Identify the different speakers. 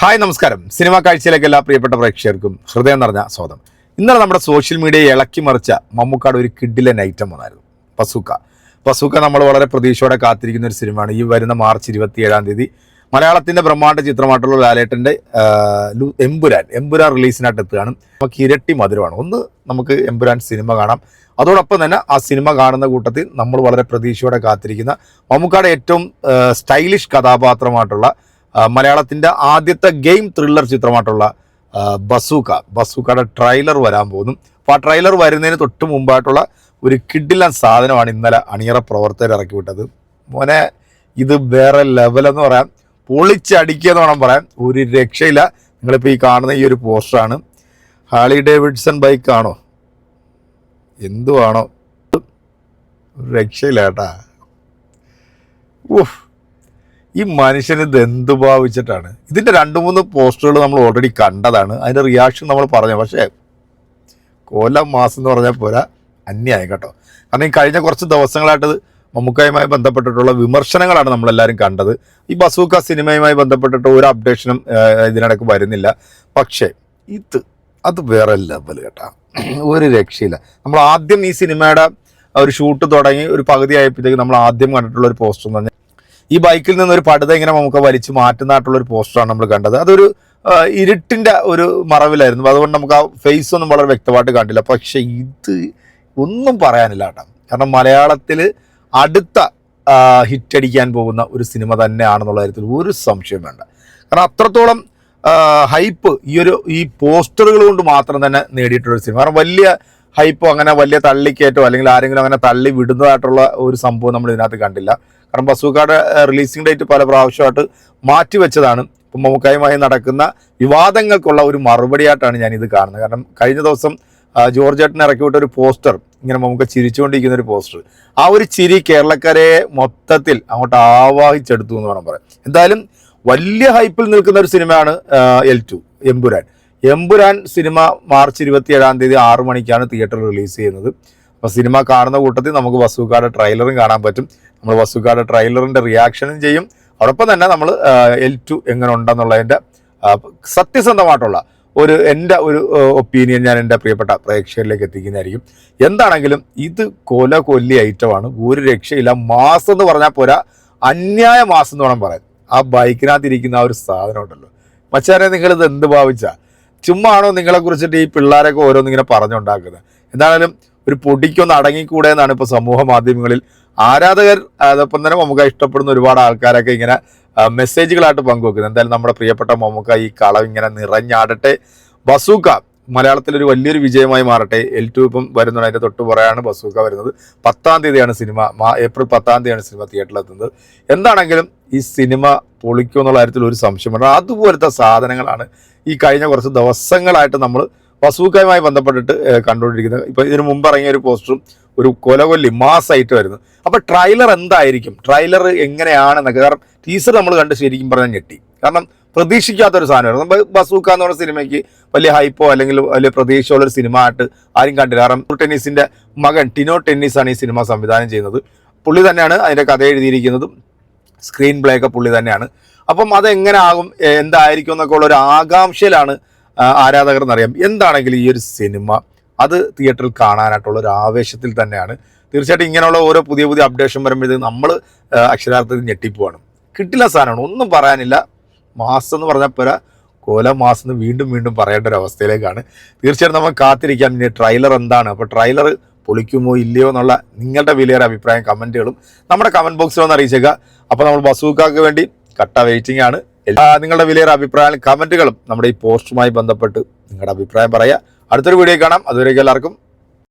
Speaker 1: Hi നമസ്കാരം. Cinema കാഴ്ചയിലേക്ക് എല്ലാ പ്രിയപ്പെട്ട പ്രേക്ഷകർക്കും ഹൃദയം നിറഞ്ഞ സ്വാഗതം. ഇന്നലെ നമ്മുടെ സോഷ്യൽ മീഡിയയെ ഇളക്കി മറിച്ച മമ്മൂക്കാട് ഒരു കിഡിലൻ ഐറ്റം വന്നായിരുന്നു. പസൂക്ക. പസൂക്ക നമ്മൾ വളരെ പ്രതീക്ഷയോടെ കാത്തിരിക്കുന്ന ഒരു സിനിമയാണ്. ഈ വരുന്ന മാർച്ച് ഇരുപത്തി ഏഴാം തീയതി മലയാളത്തിന്റെ ബ്രഹ്മാണ്ഡ ചിത്രമായിട്ടുള്ള ലാലേട്ടന്റെ എമ്പുരാൻ. എമ്പുരാൻ റിലീസിനായിട്ട് എത്തുകയാണ്. നമുക്ക് ഇരട്ടി മധുരമാണ്. ഒന്ന് നമുക്ക് എമ്പുരാൻ സിനിമ കാണാം. അതോടൊപ്പം തന്നെ ആ സിനിമ കാണുന്ന കൂട്ടത്തിൽ നമ്മൾ വളരെ പ്രതീക്ഷയോടെ കാത്തിരിക്കുന്ന മമ്മൂക്കാട് ഏറ്റവും സ്റ്റൈലിഷ് കഥാപാത്രമായിട്ടുള്ള ആ, മലയാളത്തിന്റെ ആദ്യത്തെ ഗെയിം ത്രില്ലർ ചിത്രമായിട്ടുള്ള ബസൂക്ക. ബസൂക്കയുടെ ട്രെയിലർ വരാൻ പോകുന്നു. അപ്പോൾ ആ ട്രെയിലർ വരുന്നതിന് തൊട്ട് മുമ്പായിട്ടുള്ള ഒരു കിഡിലൻ സാധനമാണ് ഇന്നലെ അണിയറ പ്രവർത്തകർ ഇറക്കി വിട്ടത്. മോനെ ഇത് വേറെ ലെവലെന്ന് പറയാം. പൊളിച്ചടിക്കുക എന്ന് വേണം പറയാൻ. ഒരു രക്ഷയില്ല. നിങ്ങളിപ്പോൾ ഈ കാണുന്ന ഈ ഒരു പോസ്റ്ററാണ്. ഹാളി ഡേവിഡ്സൺ ബൈക്കാണോ എന്തുവാണോ? ഒരു രക്ഷയില്ല കേട്ടാ. ഊഫ് ഈ മനുഷ്യന് ഇത് എന്ത് ഭാവിച്ചിട്ടാണ്? ഇതിന്റെ രണ്ട് മൂന്ന് പോസ്റ്ററുകൾ നമ്മൾ ഓൾറെഡി കണ്ടതാണ്. അതിന്റെ റിയാക്ഷൻ നമ്മൾ പറഞ്ഞു. പക്ഷേ കൊല്ലം മാസം എന്ന് പറഞ്ഞാൽ പോരാ അന്യായം കേട്ടോ. കാരണം ഈ കഴിഞ്ഞ കുറച്ച് ദിവസങ്ങളായിട്ട് മമ്മൂക്കയുമായി ബന്ധപ്പെട്ടിട്ടുള്ള വിമർശനങ്ങളാണ് നമ്മളെല്ലാവരും കണ്ടത്. ഈ ബസൂക്ക സിനിമയുമായി ബന്ധപ്പെട്ടിട്ട് ഒരു അപ്ഡേഷനും ഇതിനിടയ്ക്ക് വരുന്നില്ല. പക്ഷേ ഇത് അത് വേറെ ലെവൽ കേട്ടോ. ഒരു രക്ഷയില്ല. നമ്മൾ ആദ്യം ഈ സിനിമയുടെ ഒരു ഷൂട്ട് തുടങ്ങി ഒരു പകുതി ആയപ്പോഴത്തേക്ക് നമ്മൾ ആദ്യം കണ്ടിട്ടുള്ള ഒരു പോസ്റ്റർ എന്ന് പറഞ്ഞാൽ ഈ ബൈക്കിൽ നിന്ന് ഒരു പടുത ഇങ്ങനെ നമുക്ക് വലിച്ചു മാറ്റുന്നതായിട്ടുള്ള ഒരു പോസ്റ്ററാണ് നമ്മൾ കണ്ടത്. അതൊരു ഇരുട്ടിന്റെ ഒരു മറവിലായിരുന്നു. അതുകൊണ്ട് നമുക്ക് ആ ഫേസ് ഒന്നും വളരെ വ്യക്തമായിട്ട് കണ്ടില്ല. പക്ഷേ ഇത് ഒന്നും പറയാനില്ല കേട്ടോ. കാരണം മലയാളത്തിൽ അടുത്ത ഹിറ്റ് അടിക്കാൻ പോകുന്ന ഒരു സിനിമ തന്നെയാണെന്നുള്ള കാര്യത്തിൽ ഒരു സംശയം വേണ്ട. കാരണം അത്രത്തോളം ഹൈപ്പ് ഈ ഒരു ഈ പോസ്റ്ററുകൾ കൊണ്ട് മാത്രം തന്നെ നേടിയിട്ടുള്ള ഒരു സിനിമ. കാരണം വലിയ ഹൈപ്പോ അങ്ങനെ വലിയ തള്ളിക്കയറ്റോ അല്ലെങ്കിൽ ആരെങ്കിലും അങ്ങനെ തള്ളി വിടുന്നതായിട്ടുള്ള ഒരു സംഭവം നമ്മൾ ഇതിനകത്ത് കണ്ടില്ല. കാരണം ബസൂക്കാട് റിലീസിംഗ് ഡേറ്റ് പല പ്രാവശ്യമായിട്ട് മാറ്റിവെച്ചതാണ്. ഇപ്പം മമ്മൂക്കായുമായി നടക്കുന്ന വിവാദങ്ങൾക്കുള്ള ഒരു മറുപടിയായിട്ടാണ് ഞാൻ ഇത് കാണുന്നത്. കാരണം കഴിഞ്ഞ ദിവസം ജോർജ് ഏട്ടൻ ഇറക്കി വിട്ട ഒരു പോസ്റ്റർ ഇങ്ങനെ നമുക്ക് ചിരിച്ചുകൊണ്ടിരിക്കുന്ന ഒരു പോസ്റ്റർ. ആ ഒരു ചിരി കേരളക്കരെ മൊത്തത്തിൽ അങ്ങോട്ട് ആവാഹിച്ചെടുത്തു എന്ന് വേണം പറയാം എന്തായാലും വലിയ ഹൈപ്പിൽ നിൽക്കുന്ന ഒരു സിനിമയാണ് L two Empuraan. Empuraan cinema March ഇരുപത്തി ഏഴാം തീയതി ആറു മണിക്കാണ് തിയേറ്ററിൽ റിലീസ് ചെയ്യുന്നത്. അപ്പോൾ സിനിമ കാണുന്ന കൂട്ടത്തിൽ നമുക്ക് വസുക്കാട് ട്രെയിലറും കാണാൻ പറ്റും. നമ്മൾ വസുക്കാട് ട്രെയിലറിന്റെ റിയാക്ഷനും ചെയ്യും. അതോടൊപ്പം തന്നെ നമ്മൾ എൽ ടു എങ്ങനെ ഉണ്ടെന്നുള്ളതിന്റെ സത്യസന്ധമായിട്ടുള്ള ഒരു എന്റെ ഒരു ഒപ്പീനിയൻ ഞാൻ എന്റെ പ്രിയപ്പെട്ട പ്രേക്ഷകരിലേക്ക് എത്തിക്കുന്നതായിരിക്കും. എന്താണെങ്കിലും ഇത് കൊല കൊല്ലി ഐറ്റമാണ് ഒരു രക്ഷയില്ല. മാസം എന്ന് പറഞ്ഞാൽ പോരാ. അന്യായ മാസം എന്ന് വേണം പറയാൻ. ആ ബൈക്കിനകത്ത് ഇരിക്കുന്ന ആ ഒരു സാധനം ഉണ്ടല്ലോ. മച്ചാരെ നിങ്ങൾ ഇത് എന്ത് ഭാവിച്ചാ? ചുമ്മാണോ നിങ്ങളെ കുറിച്ചിട്ട് ഈ പിള്ളേരൊക്കെ ഓരോന്നിങ്ങനെ പറഞ്ഞുണ്ടാക്കുന്നത്? എന്തായാലും ഒരു പൊടിക്കൊന്ന് അടങ്ങിക്കൂടെ എന്നാണ് ഇപ്പോൾ സമൂഹ മാധ്യമങ്ങളിൽ ആരാധകർ അതോടൊപ്പം തന്നെ മമ്മൂക്ക ഇഷ്ടപ്പെടുന്ന ഒരുപാട് ആൾക്കാരൊക്കെ ഇങ്ങനെ മെസ്സേജുകളായിട്ട് പങ്കുവെക്കുന്നത് എന്തായാലും നമ്മുടെ പ്രിയപ്പെട്ട മമ്മൂക്ക ഈ കളം ഇങ്ങനെ നിറഞ്ഞാടട്ടെ. ബസൂക്ക മലയാളത്തിൽ ഒരു വലിയൊരു വിജയമായി മാറട്ടെ. എൽ ടു ഇപ്പം വരുന്നുണ്ട് അതിന്റെ തൊട്ട് പുറയാണ് ബസൂക്ക വരുന്നത്. പത്താം തീയതിയാണ് സിനിമ ഏപ്രിൽ പത്താം തീയതിയാണ് സിനിമ തിയേറ്ററിൽ എത്തുന്നത്. എന്താണെങ്കിലും ഈ സിനിമ പൊളിക്കുമെന്നുള്ള കാര്യത്തിൽ ഒരു സംശയമുണ്ട്. അതുപോലത്തെ സാധനങ്ങളാണ് ഈ കഴിഞ്ഞ കുറച്ച് ദിവസങ്ങളായിട്ട് നമ്മൾ വസൂക്കയുമായി ബന്ധപ്പെട്ടിട്ട് കണ്ടുകൊണ്ടിരിക്കുന്നത്. ഇപ്പൊ ഇതിനു മുമ്പ് ഇറങ്ങിയ ഒരു പോസ്റ്ററും ഒരു കൊലകൊല്ലി മാസമായിട്ട് വരുന്നു. അപ്പോൾ ട്രailer എന്തായിരിക്കും? ട്രailer എങ്ങനെയാണെന്നൊക്കെ. കാരണം ടീസർ നമ്മൾ കണ്ട് ശരിക്കും പറഞ്ഞാൽ ഞെട്ടി. കാരണം പ്രതീക്ഷിക്കാത്ത ഒരു സാധനമായിരുന്നു. നമ്മൾ ബസൂക്ക എന്ന് പറഞ്ഞ സിനിമയ്ക്ക് വലിയ ഹൈപ്പോ അല്ലെങ്കിൽ വലിയ പ്രതീക്ഷയുള്ള ഒരു സിനിമ ആയിട്ട് ആരും കണ്ടില്ല. കാരണം ടെന്നീസിന്റെ മകൻ ടിനോ ടെന്നീസാണ് ഈ സിനിമ സംവിധാനം ചെയ്യുന്നത്. പുള്ളി തന്നെയാണ് അതിന്റെ കഥ എഴുതിയിരിക്കുന്നതും സ്ക്രീൻ പ്ലേ ഒക്കെ പുള്ളി തന്നെയാണ്. അപ്പം അതെങ്ങനെ ആകും എന്തായിരിക്കും എന്നൊക്കെ ഉള്ള ഒരു ആകാംക്ഷയിലാണ് ആരാധകർ എന്നറിയാം എന്താണെങ്കിലും ഈ ഒരു സിനിമ അത് തിയേറ്ററിൽ കാണാനായിട്ടുള്ള ഒരു ആവേശത്തിൽ തന്നെയാണ്. തീർച്ചയായിട്ടും ഇങ്ങനെയുള്ള ഓരോ പുതിയ പുതിയ അപ്ഡേഷൻ വരുമ്പോഴത്തേക്ക് നമ്മൾ അക്ഷരാർത്ഥത്തിൽ ഞെട്ടിപ്പോവാണ്. കിട്ടില്ല സാധനമാണ്. ഒന്നും പറയാനില്ല. മാസം എന്ന് പറഞ്ഞാൽ പോരാ കോല മാസം എന്ന് വീണ്ടും വീണ്ടും പറയേണ്ട ഒരു അവസ്ഥയിലേക്കാണ്. തീർച്ചയായിട്ടും നമ്മൾ കാത്തിരിക്കാം. ഇനി ട്രെയിലർ എന്താണ്? അപ്പോൾ ട്രെയിലർ പൊളിക്കുമോ ഇല്ലയോ എന്നുള്ള നിങ്ങളുടെ വിലയേറെ അഭിപ്രായം കമന്റുകളും നമ്മുടെ കമന്റ് ബോക്സിൽ ഒന്ന് അറിയിച്ചേക്കുക അപ്പോൾ നമ്മൾ ബസൂക്കാക്ക് വേണ്ടി കട്ട വെയിറ്റിംഗ് ആണ്. നിങ്ങളുടെ വിലയേറെ അഭിപ്രായങ്ങളും കമന്റുകളും നമ്മുടെ ഈ പോസ്റ്റുമായി ബന്ധപ്പെട്ട് നിങ്ങളുടെ അഭിപ്രായം പറയുക. അടുത്തൊരു വീഡിയോ കാണാം. അതുവരേക്കും എല്ലാവർക്കും